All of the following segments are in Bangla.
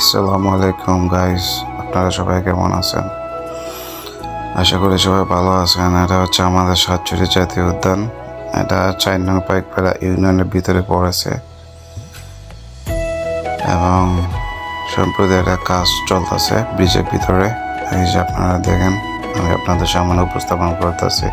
আসসালামু আলাইকুম গাইস আপনারা সবাই কেমন আছেন? আশা করি সবাই ভালো আছেন। এটা হচ্ছে আমাদের সাতচুরি জাতীয় উদ্যান। এটা চার নং পাইকপাড়া ইউনিয়নের ভিতরে পড়েছে। এবং সম্প্রতি একটা কাজ চলতেছে ব্রিজের ভিতরে। এই যে আপনারা দেখেন, আমি আপনাদের সামনে উপস্থাপন করতেছি।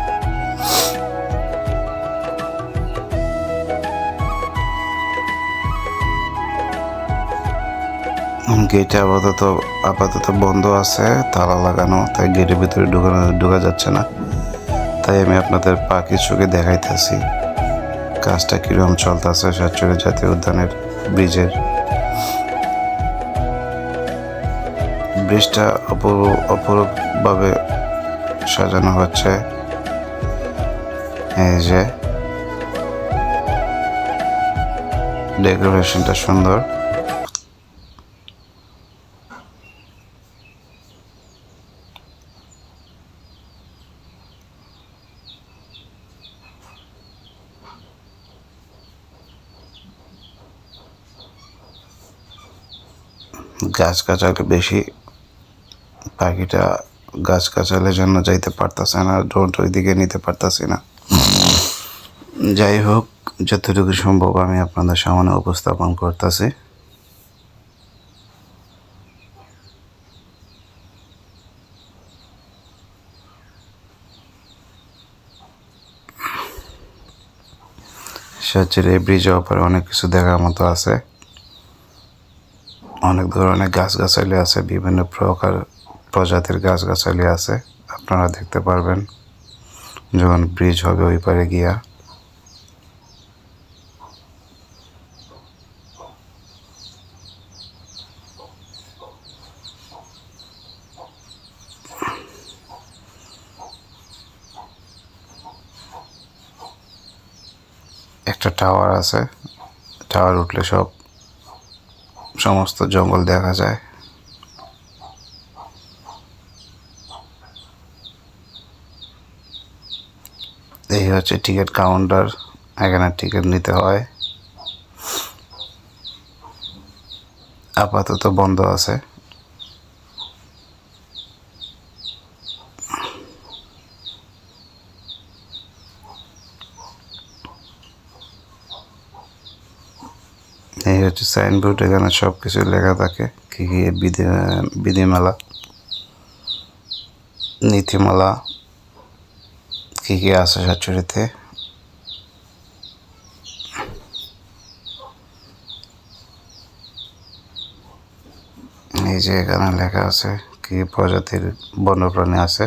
গেট আপাতত আপাতত বন্ধ আছে, তালা লাগানো, তাই গেটের ভিতরে ঢুকানো, ঢোকা যাচ্ছে না। তাই আমি আপনাদের পাখির চোখে দেখাইতেছি। কাজটা কীরকম চলতেছে সাতচুরি জাতীয় উদ্যানের ব্রিজের। ব্রিজটা অপূর্ব, অপরূপভাবে সাজানো হচ্ছে। এই যে। ডেকোরেশনটা সুন্দর। গাছ গাছালি বেশি পাখিটা গাছ গাছালের জন্য যাইতে পারতাছে না রোড ওইদিকে নিতে পারতাছি না। যাই হোক যতটুকু সম্ভব আমি আপনাদের সামনে উপস্থাপন করতেছি। সচ্ছের এই ব্রিজের ওপরে অনেক কিছু দেখার মতো আছে। অনেক ধরনের গাছগাছালি আছে, বিভিন্ন প্রকার প্রজাতির গাছগাছালি আছে। আপনারা দেখতে পারবেন যখন ব্রিজ হবে ওই পারে গিয়া। একটা টাওয়ার আছে টাওয়ার উঠলে সব সমস্ত জঙ্গল দেখা যায়। এই হচ্ছে টিকিট কাউন্টার, এখানে টিকিট নিতে হয়। আপাতত বন্ধ আছে। এই হচ্ছে সাইনবোর্ড এখানে সব কিছু লেখা থাকে। কী কী, বিধি, বিধিমালা, নীতিমালা, কী কী আছে সাতচুরিতে এই যে এখানে লেখা আছে কি প্রজাতির বন্যপ্রাণী আছে।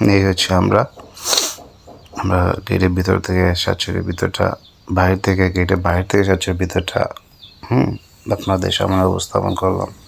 এই হচ্ছে আমরা। আমরা গেটের ভিতর থেকে সাতচুরির ভিতরটা বাইরে থেকে গেটের বাইরে থেকে সাতচুরির ভিতরটা, হুম, আপনাদের সামনে উপস্থাপন করলাম।